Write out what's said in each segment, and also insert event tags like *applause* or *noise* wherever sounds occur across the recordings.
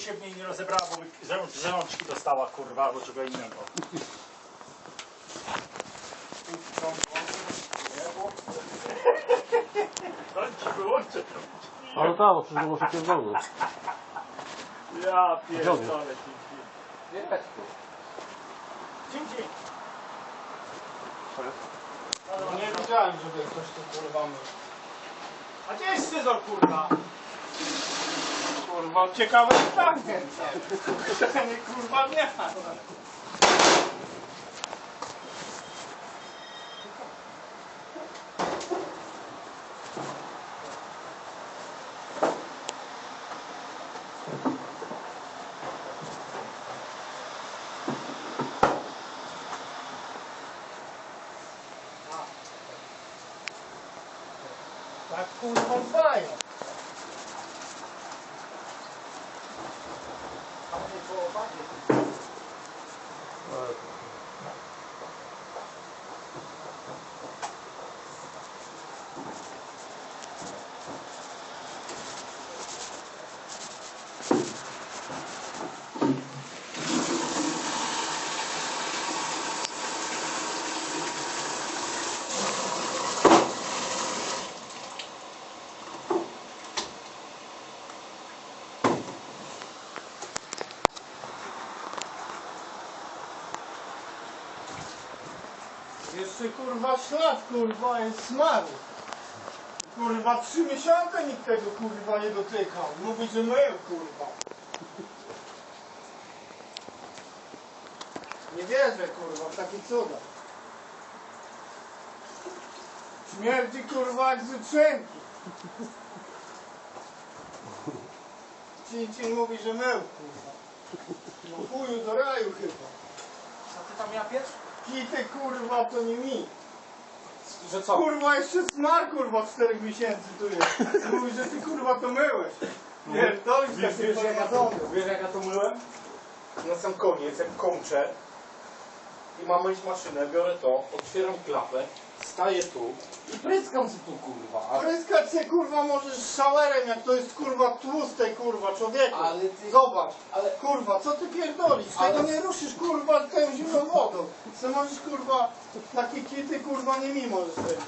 się w niej nie rozebrała, bo by zęączki dostała, kurwa, albo czego innego. Ale tak, bo przecież muszę pierdolnąć. Ja pierdolę. Nie tak tu. No nie widziałem, żeby ktoś tu kurwa. A gdzie jest scyzor, kurwa? Kurwa, ciekawe pytanie. Nie kurwa nie ma. Tak Jeszcze kurwa ślad kurwa jest smaru. Kurwa trzy miesiące nikt tego kurwa nie dotykał. Mówi, że mył kurwa. Nie wierzę kurwa w takie cuda. Śmierdzi kurwa jak z jutrzenki. Cincin mówi, że mył kurwa. No chuju do raju chyba. A ty tam? Kity kurwa to nie mi. Że co? Kurwa jeszcze smar kurwa czterech miesięcy tu jest. Mówi, że ty kurwa to myłeś. Pierdolisz Wiesz, wiesz, jak ja to, wiesz jak ja to myłem? Na sam koniec, jak kończę i mam myć maszynę, biorę to, otwieram klapę, staję tu i pryskam się tu kurwa. A, Pryskać się kurwa możesz szałerem jak to jest kurwa tłuste kurwa człowieku. ale ty... Zobacz, Ale kurwa, co ty pierdolisz? Ale- Tego nie ruszysz kurwa tą zimną wodą. Co możesz kurwa, takie kity kurwa nie mi możesz zrobić.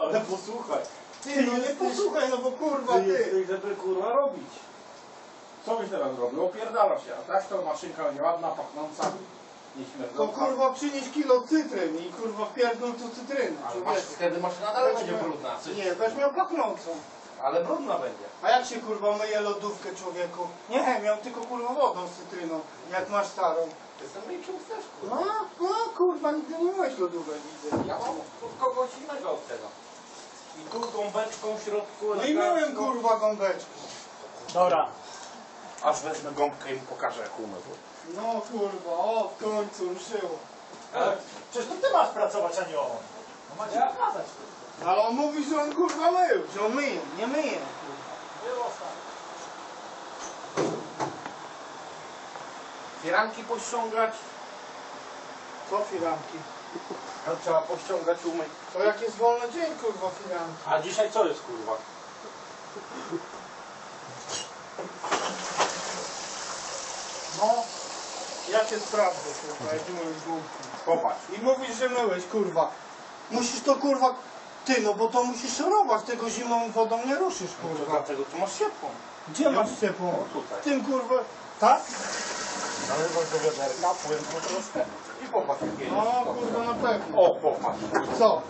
Ale posłuchaj. Ty no nie posłuchaj, no bo kurwa Ty ty. jesteś, żeby kurwa robić. Co byś teraz robił? Opierdala się, a tak to maszynka ładna, pachnąca, To nieśmierdząca. kurwa przynieś kilo cytryn i kurwa wpierdol tu cytryny. Ale masz, człowieku. wtedy maszyna dalej będzie brudna. Coś- Nie, weź miał pachnącą. Ale brudna będzie. A jak się kurwa myje lodówkę człowieku? Nie, miał tylko kurwa wodą z cytryną, jak masz starą. Jestem mniejszym też No, kurwa. no kurwa, nigdy nie myłeś lodówek, widzę. Ja mam od kogoś innego od tego. I tu gąbeczką w środku. No i myłem elegancko. kurwa gąbeczki. Dobra. Aż wezmę gąbkę i mu pokażę jak umył. No kurwa, o w końcu ruszyło. Ale przecież to ty masz pracować, a nie on. No macie pokazać. Ale on mówi, że on kurwa mył, że on myje, nie myje. Było stary. Firanki pościągać. Co firanki? No, trzeba pościągać, umyć. To jak jest wolny dzień kurwa firanki. A dzisiaj co jest kurwa? No, jakie sprawdzę kurwa, jak myłeś gumki. Popatrz. I mówisz, że myłeś kurwa. Musisz to kurwa, ty no bo to musisz szorować, tego zimną wodą nie ruszysz To kurwa. dlatego tu masz ciepłą. Gdzie masz ciepłą? tutaj. Tym kurwa, tak? Nalewasz do wiaderka, płyn po troszkę. I popatrz jak jedziesz. No kurwa na pewno. O, popatrz. Co?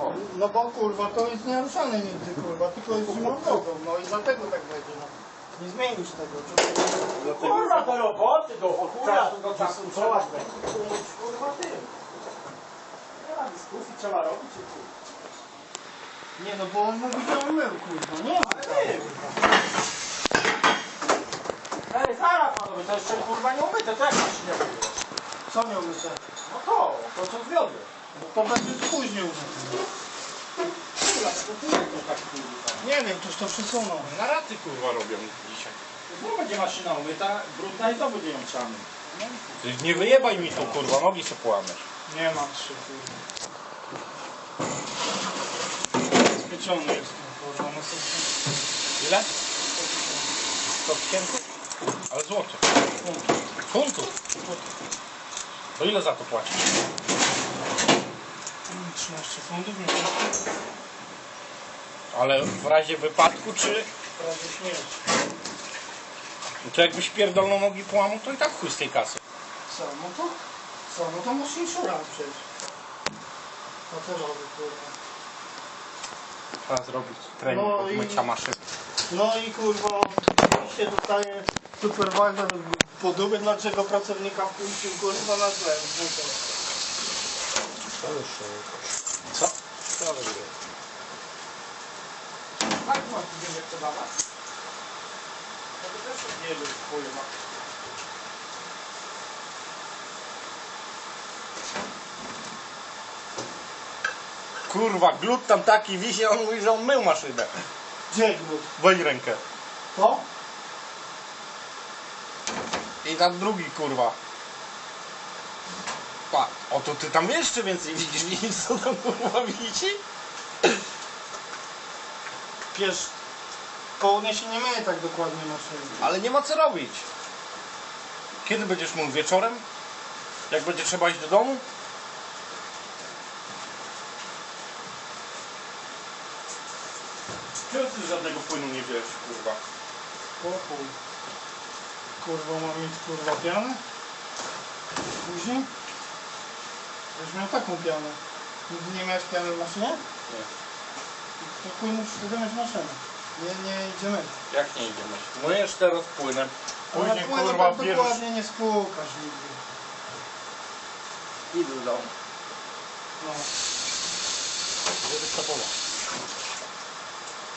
O. No bo kurwa to jest nieruszane nigdy kurwa, tylko jest zimą wodą, no i dlatego tak będzie no. Nie zmienisz tego, czy Kurwa, te roboty do chuja. czasu do czasu trzeba umyć kurwa tym. Nie ma dyskusji, trzeba robić i chuj. Nie no bo on mówi, że on mył kurwa, nie? Ej, zaraz panowie, to jeszcze kurwa nie umyte, to jak masz nie umyte? Co miał mycie? No to, to co zwiodły. No to będzie później użyte. Nie wiem, ktoś to przesunął. Na raty kurwa robią dzisiaj. No będzie maszyna umyta, brudna i to będzie ją trzeba myć. Ty nie wyjebaj mi tu kurwa, nogi se połamiesz. Nie mam trzy kurwa. Spieczony jest kurwa, no sobie. Ile? 100 tysięcy? Ale złotych. Funtów. To ile za to płacisz? 13 funtów miesięcznie. Ale w razie wypadku, czy... Prawie śmierć. To jakbyś pierdolną nogi połamał, to i tak chuj z tej kasy. Co, no to? Co, no to masz insurans przecież. Hotelowy, kurwa. Trzeba zrobić trening No od i- mycia maszyn. No i kurwa, oczywiście dostaje supervisor po dupie, dlaczego pracownika wpuścił kurwa na. To już Co? Masz będzie podawać? To też nie był kurwa. Kurwa, glut tam taki wisi, on mówi, że on mył maszynę. Gdzie glut? Weź rękę. To? I tam drugi, kurwa. Pa, o to ty tam jeszcze więcej widzisz, widzisz *laughs* co tam kurwa wisi? Wiesz, południe się nie myje tak dokładnie maszyny. Ale nie ma co robić. Kiedy będziesz mógł? Wieczorem? Jak będzie trzeba iść do domu? Czemu ty żadnego płynu nie wiesz, kurwa? Chuj. Kurwa, mam mieć kurwa pianę? Później? Już miał taką pianę. Nigdy nie miałeś piany w maszynie? Nie. To musisz wtedy mieć maszynę. Nie, nie idziemy. Jak nie idziemy? Myjesz teraz płynem. Ale Później płynu kurwa tak bierzesz... dokładnie nie spłukasz nigdy. Idę do domu. No.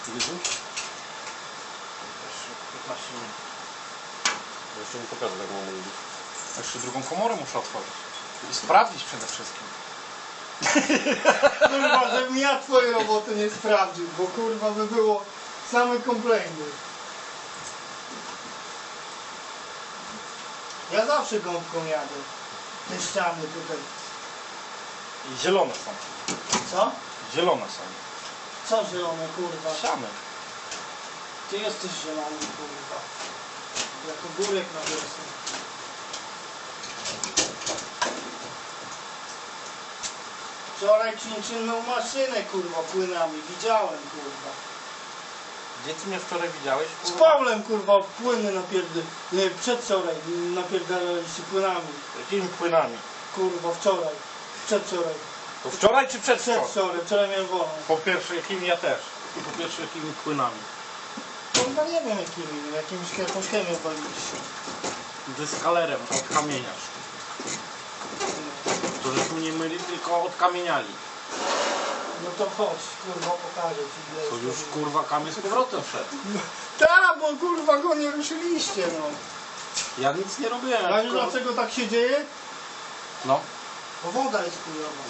Widzisz? Jeszcze 15 minut. Jeszcze mi pokażę, jak mam robić. Jeszcze drugą komorę muszę otworzyć. I sprawdzić przede wszystkim. *laughs* Kurwa, żebym ja twojej roboty nie sprawdził, bo kurwa by było same komplejny. Ja zawsze gąbką jadę. Te ściany tutaj. I zielone są. Co? Zielone są. Co zielone, kurwa? Ściany. Ty jesteś zielony, kurwa. Jako górek na wiosnę. Wczoraj czynną maszynę, kurwa, płynami. Widziałem, kurwa. Gdzie ty mnie wczoraj widziałeś? Z Pawłem, kurwa, płyny napierd... Nie, przedwczoraj napierdalaliście płynami. Jakimi płynami? Kurwa, wczoraj. Przedwczoraj. To wczoraj czy przedwczoraj? Przedwczoraj. Wczoraj miałem wolne. Po pierwsze jakimi ja też. Po pierwsze jakimi płynami. Kurwa, nie wiem jakimi. Jakimś, jakąś chemią waliliście. Dyskalerem od kamieniarz. Myli, tylko odkamieniali. No to chodź, kurwa, pokażę ci. ile To jest już kurwa kamień z powrotem szedł. *laughs* Tak, bo kurwa go nie ruszyliście, no. Ja nic nie robiłem. A wiesz tylko- dlaczego tak się dzieje? No. Bo woda jest chujowa.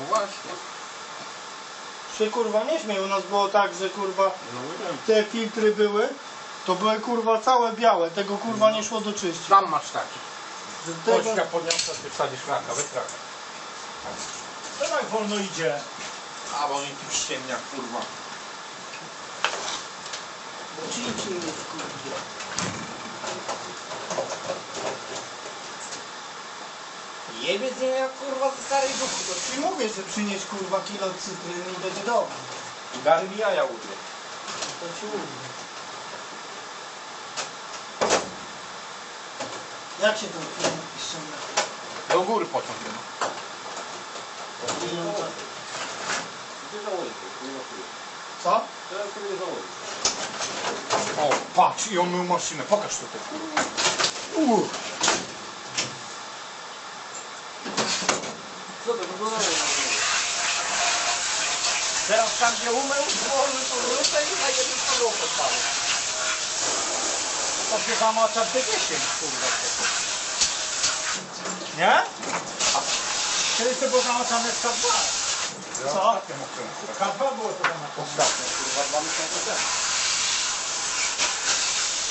No właśnie. Się kurwa nie śmiej, u nas było tak, że kurwa No wiem. te filtry były, to były kurwa całe białe, tego kurwa nie szło doczyścić. Tam masz taki. Tego... ja podniosę, ty wsadzisz raka, weź raka. To tak wolno idzie. A, bo oni tu ściemnia, kurwa. Ci ci nie kurwa. Jebie z niej jak kurwa ze starej duchy. To ci mówię, że przynieś kurwa kilo cytryny i będzie dobrze. Gary mi jaja udry. To ci mówię. Jak się ten film ściąga? Do góry pociągniemy. Gdzie założyć? Nie ma chuja. Co? O, patrz, i on mył maszynę. Pokaż tutaj. Uuu. Co to wyglądało? Teraz tam gdzie umył, złoży to wrócę i na jednym stolu postawię. To się zamacza w te 10, kurwa. Nie? Kiedyś to było zamaczane w K2. Ja Co? ostatnio mokryłem, kurwa. K2 było to zamaczane. Ostatnio, kurwa, dwa miesiące temu.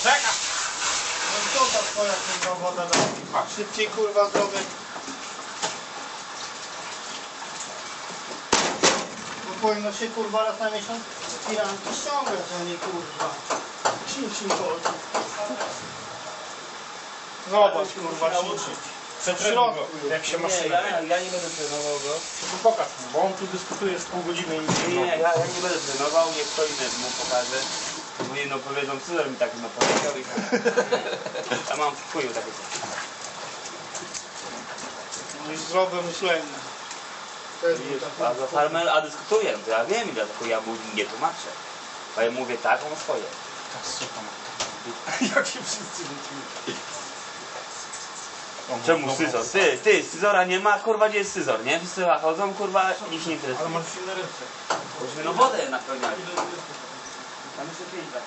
Czekaj! No co ta twoja kurwa woda da? Patrz. Szybciej kurwa zrobię. Bo powinno się kurwa raz na miesiąc piranki ściągać, a nie kurwa. Cin, cin chodzi. Zobacz kurwa, cin, cin. W środku go, jak się Nie, maszyna. ja, ja nie będę trenował go. To pokaż mu, bo on tu dyskutuje z pół godziny i Nie, nie nie, ja, ja nie będę trenował, niech ktoś inny mu pokaże. Bo jedno powiedzą, Cezar mi tak no powiedział i tak. *laughs* Ja mam w chuju takie coś. No i zdrowe myślenie. To jest A, za farmer, a dyskutuję, no to ja wiem dlatego ja mu nie tłumaczę. Bo ja mówię tak, on swoje. *laughs* Jak się wszyscy rzucili. Czemu scyzor? Ty, ty, scyzora nie ma, kurwa gdzie jest scyzor, nie? Wszyscy chodzą, kurwa, nikt nie interesuje. Ale masz silne ręce. No wodę napełniali. Tam jeszcze pięć tak.